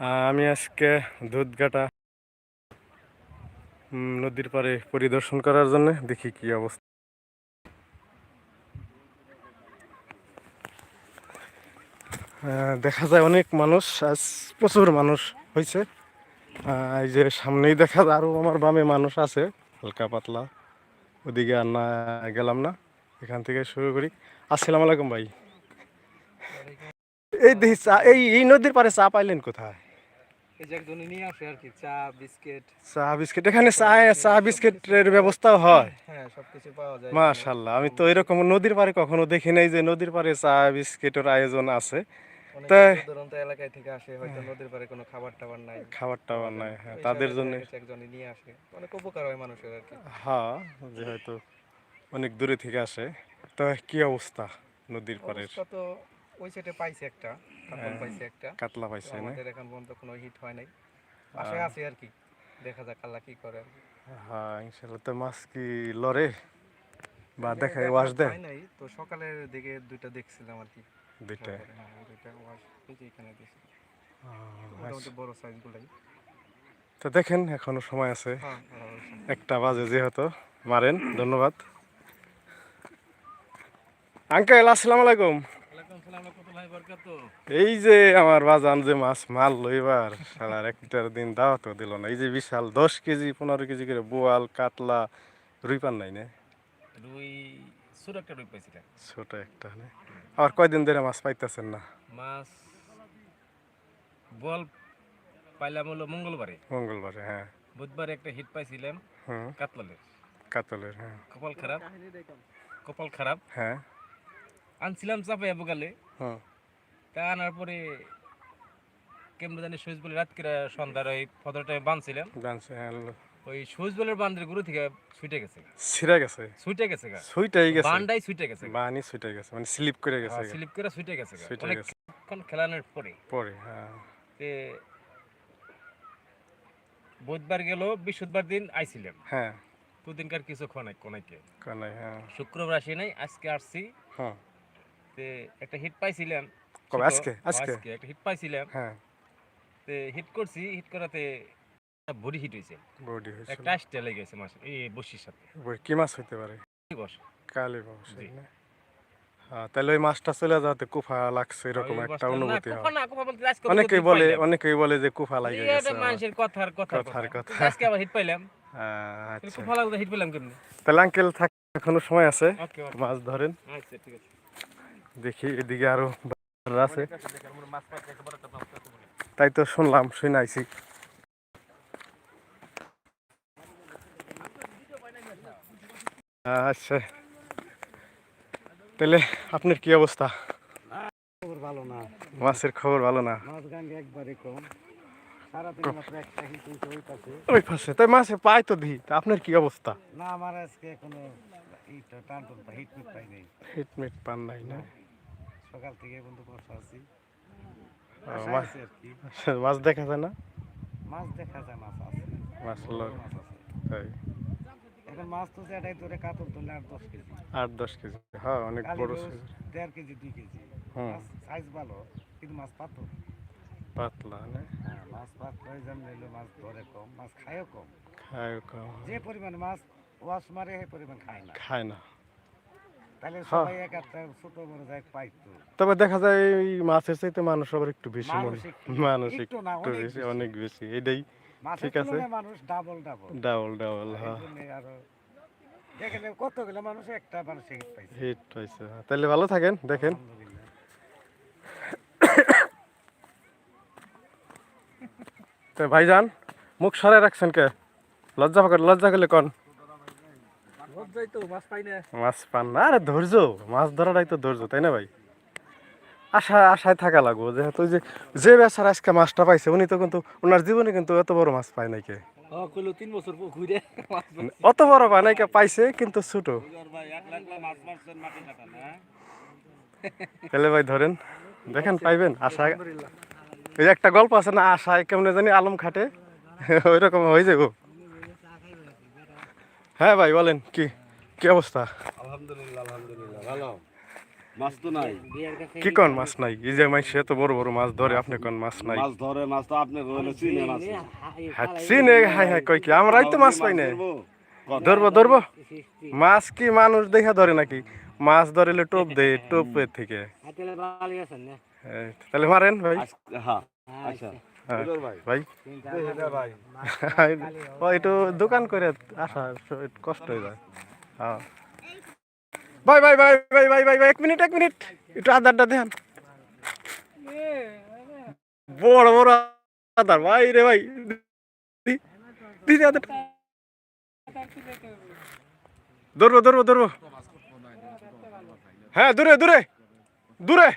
আমি আজকে দুধগাটা উম, নদীর পাড়ে পরিদর্শন করার জন্য দেখি কি অবস্থা। দেখা যায় অনেক মানুষ আজ প্রচুর মানুষ হয়েছে। এই যে সামনেই দেখা যায় আরও আমার বামে মানুষ আছে হালকা পাতলা ওদিকে আর না গেলাম না এখান থেকে শুরু করি। আসসালামু আলাইকুম ভাই। এই দেখি এই এই নদীর পারে চা পাইলেন কোথায়? চা বিস্কিট। এখানে চা চা বিস্কিটের ব্যবস্থাও হয়। হ্যাঁ মাশাল্লাহ আমি তো এরকম নদীর পারে কখনো দেখি নাই যে নদীর পারে চা বিস্কিটের আয়োজন আছে। এলাকায় থেকে আসে হয়তো নদীর পারে কোনো খাবার টাবার নাই। খাবার টাবার নাই হ্যাঁ তাদের জন্য দেখা নিয়ে আসে। অনেক উপকার হয় মানুষের আর কি। হ্যাঁ যে হয়তো অনেক দূরে থেকে আসে। তো কি অবস্থা নদীর অবস্থা তো ওই সাইডে পাইছে একটা কাতল হ্যাঁ। পাইছে একটা। কাতলা পাইছে না? আমাদের এখন পর্যন্ত কোনো হিট হয় নাই। হ্যাঁ। আছে আর কি দেখা যাক আল্লাহ কি করে। হ্যাঁ ইনশাল্লাহ তো মাছ কি লড়ে? বা দেখায় দেখা ওয়াশ দেয়? হয় নাই তো সকালের দিকে দুইটা দেখছিলাম আর কি। দুইটা? হ্যাঁ দুইটা ওয়াশ এখানে আহ, মোটামুটি বড় সাইজ গুলাই। তো দেখেন এখনও সময় আছে। হ্যাঁ হ্যাঁ, একটা বাজে যেহেতু মারেন ধন্যবাদ। আঙ্কেল আসসালামু আলাইকুম। এই যে আমার বাজান যে মাছ মাল লইবার সালার একটার দিন দাও তো দিল না। এই যে বিশাল দশ কেজি পনেরো কেজি করে বোয়াল কাতলা রুই পান নাই না? রুই ছোট একটা রুই পাইছিলাম। ছোট একটা না? আবার কয়দিন ধরে মাছ পাইতেছেন না? মাছ বল পাইলাম হলো মঙ্গলবারে। মঙ্গলবারে হ্যাঁ। বুধবারে একটা হিট পাইছিলাম হুম। কাতলালের। কাতলের হ্যাঁ। কপাল খারাপ কপাল খারাপ। হ্যাঁ। আনছিলাম চাপাইয়া বগালে তা আনার পরে কেমন জানি সুইচ বলে রাত করে সন্ধ্যার ওই ফদরটা বাঁধছিলাম জানছে হ্যাঁ ওই সুইচ বলের বান্ধের গুরু থেকে ছুটে গেছে ছিঁড়ে গেছে? ছুটে গেছে গা। গেছে। বান্ডাই ছুটে গেছে বানি সুইটে গেছে মানে স্লিপ করে গেছে স্লিপ করে ছুটে গেছে ছুটে। অনেকক্ষণ খেলানোর পরে। পরে হ্যাঁ। বুধবার গেল বৃহস্পতিবার দিন আইছিলাম। হ্যাঁ। দুদিনকার কিছু খনাই কোনাইকে কানাই হ্যাঁ। শুক্রবার আসি নাই আজকে আসছি। হুম তে একটা হিট পাইছিলাম কবে? আজকে? আজকে? একটা হিট পাইছিলাম হ্যাঁ। তে হিট করছি হিট করাতে বডি হিট হয়েছে। বডি হয়েছে একটা লেগে গেছে মাছ এই বসির সাথে। কি মাছ হইতে পারে? বস কালী। হ্যাঁ তাহলে ওই মাছটা চলে যাতে কুফা লাগছে এরকম একটা অনুভূতি হয়। অনেকেই বলে অনেকেই বলে যে কুফা লাগে গেছে। মানুষের কথার কথার কথার কথা। কথা। আজকে আবার হিট পাইলাম? আচ্ছা। কুফা লাগতে হিট পেলাম কেমনি? তাহলে আঙ্কেল থাক এখনও সময় আছে। মাছ ধরেন। আচ্ছা ঠিক আছে। দেখি এদিকে আরও আছে। তাই তো শুনলাম শুনে আইছি। আচ্ছা। তাহলে আপনার কি অবস্থা? ভালো না মাছের খবর ভালো না? মাছ গাঙ্গে একবারে কম ওই পাশে তাই মাছে পাই তো দি তা আপনার কি অবস্থা? না আমার আজকে টান টান হিট মিট পাই নাই। হিটমিট পান নাই না? সকাল থেকে বন্ধু বসা আছি। মাছ দেখা যায় না? মাছ দেখা যায় মাছ আছে। মাছ মাছ আছে। তাই। এখন মাছ তো যেটাই ধরে কাতল তুললে আট দশ কেজি। আট দশ কেজি। হ্যাঁ অনেক বড় দেড় কেজি দুই কেজি। সাইজ ভালো কিন্তু মাছ পাতো পাতলা না? হ্যাঁ মাছ পাত প্রয়োজন নিলে মাছ ধরে কম মাছ খায়ও কম। খায় কম। যে পরিমাণ মাছ ওয়াশ মারে সেই পরিমাণ খায় না। খায় না। তবে দেখা যায় এই মাছের চাইতে মানুষ আবার একটু বেশি মনে মানুষ একটু- বেশি। অনেক বেশি এটাই ঠিক আছে। মানুষ ডাবল ডাবল ডাবল ডাবল হ্যাঁ। আরও কতগুলো মানুষ একটা মানুষ হিট পাইছে। হিট পাইছে হ্যাঁ। তাহলে ভালো থাকেন দেখেন। তো ভাইজান মুখ সরাই রাখছেন কে? লজ্জা লজ্জা করলে কন? মাছ পাই না। মাছ পান না। আরে ধৈর্য মাছ ধরাটাই তো ধৈর্য তাই না ভাই? আশা আশায় থাকা লাগবো যেহেতু যে যে বেচার আজকে মাছটা পাইছে উনি তো কিন্তু ওনার জীবনে কিন্তু এত বড় মাছ পায় নাই কে। ও কইলো তিন বছর পর ঘুরে মাছ অত বড় পায় নাই কে পাইছে কিন্তু ছোট। ভাই এক লাখ মাছ মারছেন মাটি কাটা না? তাহলে ভাই ধরেন দেখেন পাইবেন আশা ওই একটা গল্প আছে না আশায় কেমনে জানি আলম খাটে ওই রকম হয়ে যাব। হ্যাঁ ভাই বলেন কি কি অবস্থা? আলহামদুলিল্লাহ আলহামদুলিল্লাহ ভালো। মাছ তো নাই। কি কোন মাছ নাই? এই যে মাছ এত বড় বড় মাছ ধরে আপনি কোন মাছ নাই? মাছ ধরে মাছ তো আপনি হলো চিনে মাছ। হাচ্ছি নে হাই হাই কই কি আমরাই তো মাছ পাই না। ধরবো ধরবো। মাছ কি মানুষ দেখা ধরে নাকি? মাছ ধরলে টোপ দেয় টোপের থেকে। তাহলে মারেন ভাই। হ্যাঁ আচ্ছা। হ্যাঁ, হুজুর ভাই। ও একটু দোকান করে আসা কষ্ট হয়ে যায়। হ্যাঁ। ভাই ভাই ভাই ভাই ভাই ভাই ভাই এক মিনিট এক মিনিট। একটু আধারটা দেন। বড় বড় আধার ভাই রে ভাই দিদি আধারটা ধরবো ধরবো ধরবো। হ্যাঁ দূরে দূরে দূরে।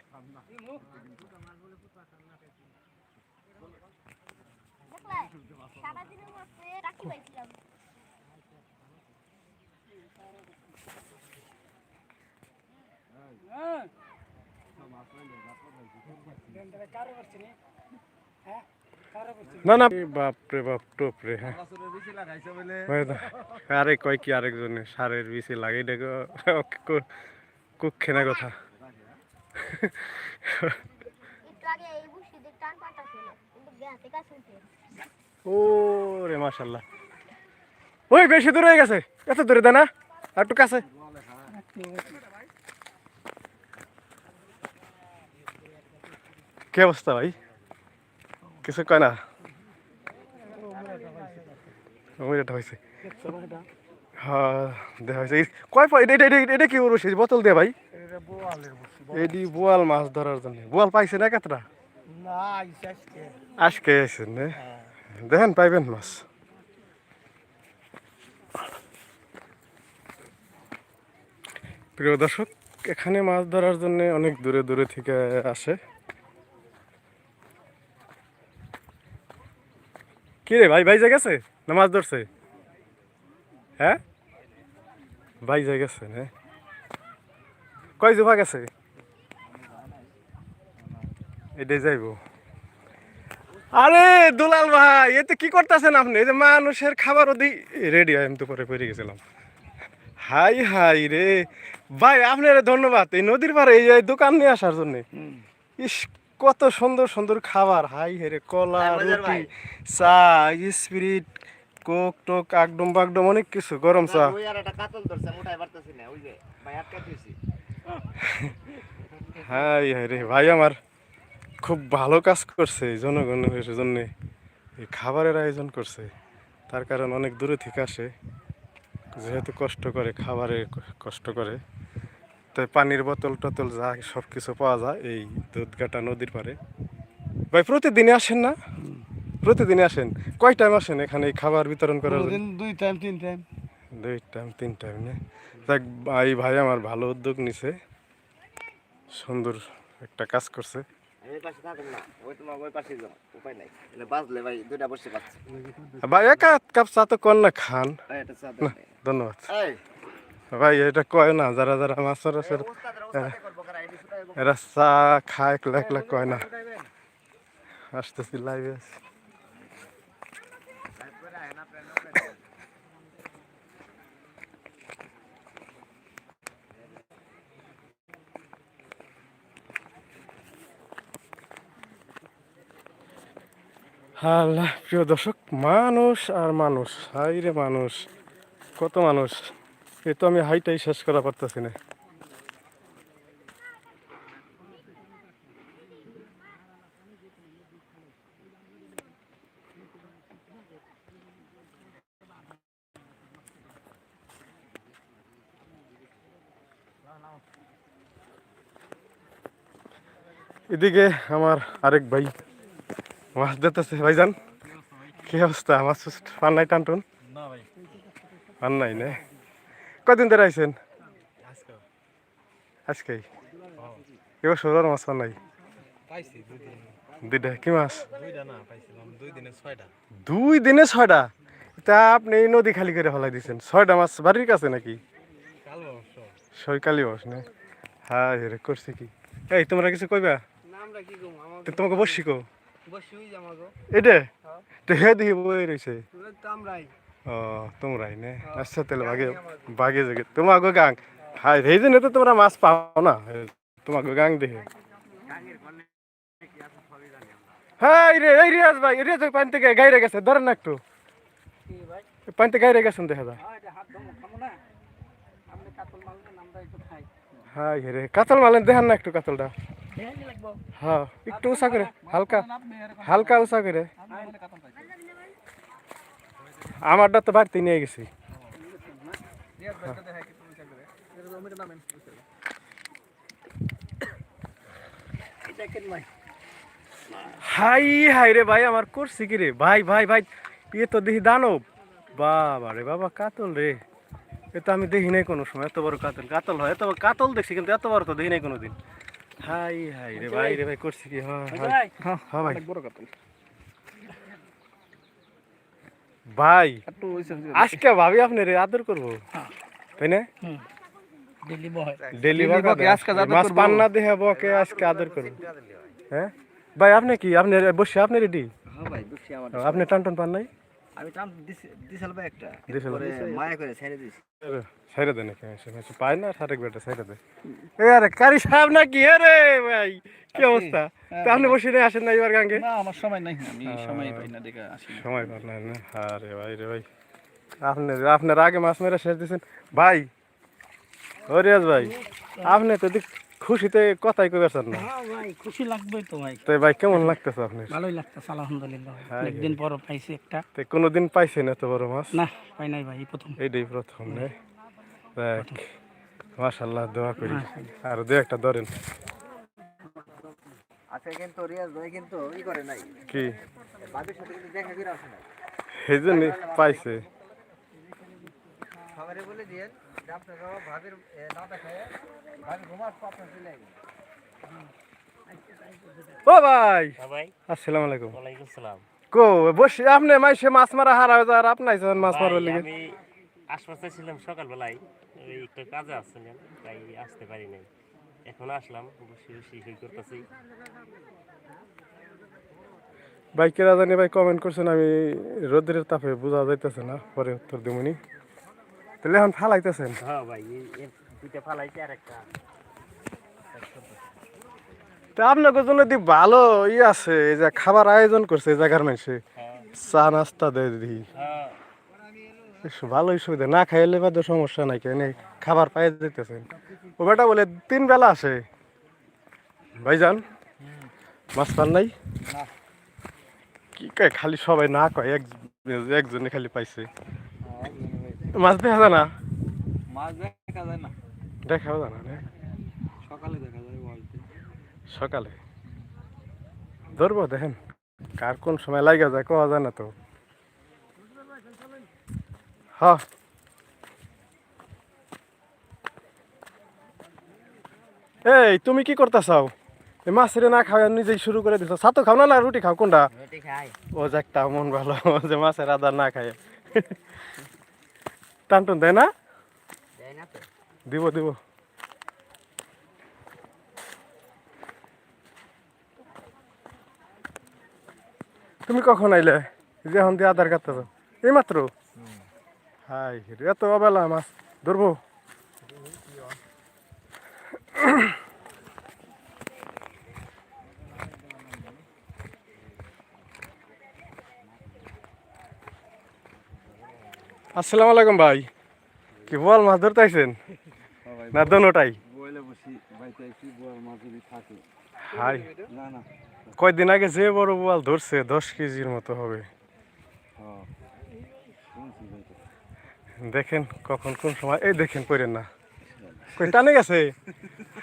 না না। বাপ রে বাপ টোপ রে হ্যাঁ। আরে কয় কি আরেকজনে সারের বিচি লাগাই দেখো। কুক্ষে না কথা। একটু আগে এই বুসিদের টান পাটা ছিল। কিন্তু গ্যাসে শুনতে ও রে মাশাল্লাহ ওই বেশি দূর হয়ে গেছে। এত দূরে দেয় না। আর একটু কাছে। কি অবস্থা ভাই? কিছু কয় না? হয়েছে। হ্যাঁ দেখা হয়েছে। এই- কয় এটা এটা এটা কি বলব সেই বোতল দিয়ে ভাই। বোয়াল মাছ ধরার জন্য। বোয়াল পাইছে না কতটা আজকে। আইসেন না? দেখেন পাইবেন মাছ প্রিয় দর্শক, এখানে মাছ ধরার জন্য অনেক দূরে দূরে থেকে আসে। কি রে, ভাই ভাই যা গেছে? না মাছ ধরছে? হ্যাঁ? ভাই গেছে না কয় জোফা গেছে? এটাই যাইব। আরে দুলাল ভাই এতে কি করতেছেন আপনি? এই যে মানুষের খাবার ওদি রেডি আমি তো পরে পড়ে গেছিলাম। হাই হাই রে। ভাই আপনার ধন্যবাদ। এই নদীর পাড়ে এই দোকান নিয়ে আসার জন্য। ইস কত সুন্দর সুন্দর খাবার। হাই হেরে কলা রুটি চা স্পিরিট কোক টোক আগডম বাগডম অনেক কিছু গরম চা। হাই হাই রে ভাই আমার। খুব ভালো কাজ করছে জনগণের জন্য। এই খাবারের আয়োজন করছে। তার কারণ অনেক দূরে থেকে আসে। যেহেতু কষ্ট করে খাবারে কষ্ট করে। তাই পানির বোতল টোতল যা সব কিছু পাওয়া যায় এই দুধগাটা নদীর পাড়ে। ভাই প্রতিদিনে আসেন না? প্রতিদিনে আসেন? কয় টাইম আসেন এখানে এই খাবার বিতরণ করার? দুই টাইম তিন টাইম দুই টাইম তিন টাইম না? দেখ ভাই ভাই আমার ভালো উদ্যোগ নিছে। সুন্দর একটা কাজ করছে। ভাই একা কাপ চা তো কর না খান। ধন্যবাদ। ভাই এটা কয় না যারা যারা শুটাই এরা চা খায় একলা একলা কয় না। আসতেছি লাইভে আছি। আল্লাহ, প্রিয় দর্শক, মানুষ আর মানুষ। হাই রে মানুষ, কত মানুষ। এ তো আমি হাইটাই শেষ করা পারতেছি না। এদিকে আমার আরেক ভাই। মাছ দিতেছে ভাইজান। কি অবস্থা? মাছ ফান নাই টানটুন না ভাই। ফান নাই না? কদিন ধরে আইছেন? আজকেই? এবার সবার মাছ ফান নাই? পাইছি দুই দুইটা? কি মাছ? দুইটা না পাইছিলাম। দুই দিনে ছয়টা। দুই দিনে ছয়টা? তা আপনি এই নদী খালি করে ফেলাই দিয়েছেন ছয়টা মাছ বাড়ির কাছে নাকি? সরকালি বাস না? হ্যাঁ রে করছে কি? এই তোমরা কিছু কইবা? তোমাকে বসি কো। এটা? তো হে দিয়ে বই রয়েছে। ও তোমরাই নে? আচ্ছা তাহলে বাগে বাগে জাগে তোমাকে গাং হাই এই জন্য তো তোমরা মাছ পাও না। তোমাকে গাং দেখে। হ্যাঁ এই রে এই রিয়াজ ভাই রিয়াজ ভাই পানি থেকে গাইরে গেছে ধরেন না একটু। পানি থেকে গাইরে গেছেন দেখা যায়। হ্যাঁ হ্যাঁ রে কাতল মালেন দেখেন না একটু কাতলটা। দেখেন কি লাগবো হ্যাঁ একটু উঁচা করে, হালকা হালকা উঁচা করে। আমারটা তো বাড়তি নিয়ে গেছি। হাই হাই রে ভাই, আমার করছি কি রে? ভাই ভাই ভাই ইয়ে তো দেখি দানব। বাবা রে, বাবা, কাতল রে। এ তো আমি দেখি নাই কোনো সময়, এত বড় কাতল। কাতল হয়, এত কাতল দেখছি, কিন্তু এত বড় তো দেখি নাই কোনো দিন হাই হাই রে ভাই রে ভাই করছি কি হ্যাঁ হ্যাঁ ভাই হ্যাঁ ভাই বড় কাতল ভাই একটু ওইসব আজকে ভাবি আপনি রে আদর করব তাই না দিল্লি বয় ডেলি Daily বকে আজকে আদর মাছ করব। পান না দেখে বকে আজকে আদর করব হ্যাঁ ভাই আপনি কি আপনি বসে আপনি রেডি হ্যাঁ ভাই দুঃখী আমার আপনি টান টান পান নাই আমি দিছিল ভাই একটা? পরে মায়া করে ছেড়ে দিছি। সাইরে দেন এসে পায় না সারেক বেটা সাইরে দে। এ আরে কারি সাহেব না কি আরে ভাই কি অবস্থা? তা আপনি বসে নেই আসেন না এবার গাঙ্গে? না আমার সময় নাই আমি সময় পাই না দেখে আসি সময় না না? আরে ভাই রে ভাই। আপনি আপনার আগে মাছ মেরে শেষ দিয়েছেন ভাই ও রিয়াজ ভাই আপনি তো দেখ খুশিতে কথাই কই পারছেন না। হ্যাঁ ভাই খুশি লাগবে তো ভাই তো ভাই কেমন লাগতেছে আপনি ভালোই লাগতেছে আলহামদুলিল্লাহ হ্যাঁ, অনেকদিন পর পাইছি একটা। তো কোনোদিন পাইছেন এত বড় মাছ? না পাই নাই ভাই প্রথম। এইটাই প্রথম নে? দেখ মাশাল্লাহ দোয়া করি। আর দু একটা ধরেন। আজকে কিন্তু রিয়াজ ভাই কিন্তু ই করে নাই। কি? বাবির সাথে কিন্তু দেখা করে আসে সেই জন্যই পাইছে। সবারে বলে দিয়ে আপনার ভাবির ভাবি আপনার চলে ও ভাই। ভাই। আসসালামু আলাইকুম। ওয়ালাইকুম সালাম। কো বসে আপনি মাইসে মাছ মারা হারা হয়ে যার আপনি আইছেন মাছ মারবার ভাই, লিগে। আমি আশপাশে ছিলাম সকালবেলায় ওই একটু কাজে আসছিলাম তাই আসতে পারি নাই। এখন আসলাম বসে বসে সই করতেছি। ভাই জানি ভাই কমেন্ট করছেন আমি রোদ্রের তাপে বোঝা যাইতেছে না পরে উত্তর দিমুনি। তাহলে এখন ফালাইতেছেন। হ্যাঁ ভাই দুইটা ফালাইছে আর একটা তা আপনাকে জন্য দি ভালো ই আছে এই যে খাবার আয়োজন করছে এই জায়গার মানুষে। হ্যাঁ চা নাস্তা দেয় দি। হ্যাঁ। ভালোই সুবিধা না খাইলে বাদে সমস্যা নাই কেন খাবার পাই যেতেছেন ও বেটা বলে তিন বেলা আসে। ভাইজান মাছ পান নাই? কি কয় খালি সবাই না কয় এক একজনে খালি পাইছে। মাছ দেখা যায় না? মাছ দেখা যায় না। দেখাও না সকালে দেখা যায় সকালে? ধরবো দেখেন। কার কোন সময় লাগা যায় কোয়া যায় না তো। হ্যাঁ এই তুমি কি করতে চাও এই মাছের না খাওয়া নিজেই শুরু করে দিছো। সাতো খাও না না রুটি খাও কোনটা? রুটি খাই। ও মন ভালো যে মাছের আদার না খায়। টান টান দেয় না দিব দিব। তুমি কখন আইলে? যে এখন দিয়ে আধার কাটতে যাও এই মাত্র? হাই এত অবেলা মাছ ধরবো? আসসালামু আলাইকুম ভাই। কি বল মাছ ধরতে আইছেন না দোনোটাই? বল হাই। কয়দিন আগে যে বড় বোয়াল ধরছে দশ কেজির মতো হবে। হ্যাঁ। দেখেন কখন কোন সময় এই দেখেন পড়েন না। কই টানে গেছে?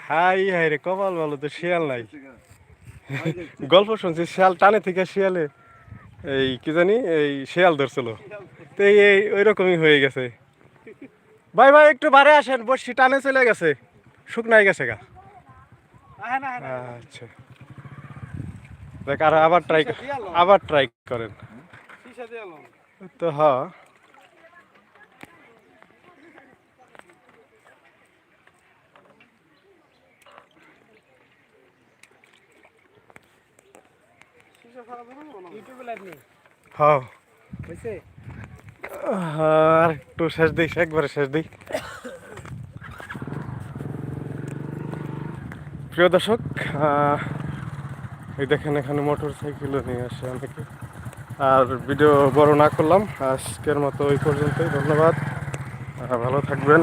হাই হাই রে কপাল ভালো তো শিয়াল নাই। গল্প শুনছি শিয়াল টানে থেকে শিয়ালে এই কি জানি এই শিয়াল ধরছিল। তো এই এই ওই রকমই হয়ে গেছে। ভাই ভাই একটু বারে আসেন বসি টানে চলে গেছে। শুকনাই গেছে গা। আচ্ছা। দেখ আর আবার ট্রাই আবার ট্রাই করেন। তো হ্যাঁ হ্যাঁ আর একটু শেষ একবারে শেষ প্রিয় দর্শক এই দেখেন এখানে মোটর সাইকেলও নিয়ে আসে অনেকে। আর ভিডিও বড় না করলাম, আজকের মতো ওই পর্যন্তই, ধন্যবাদ। ভালো থাকবেন।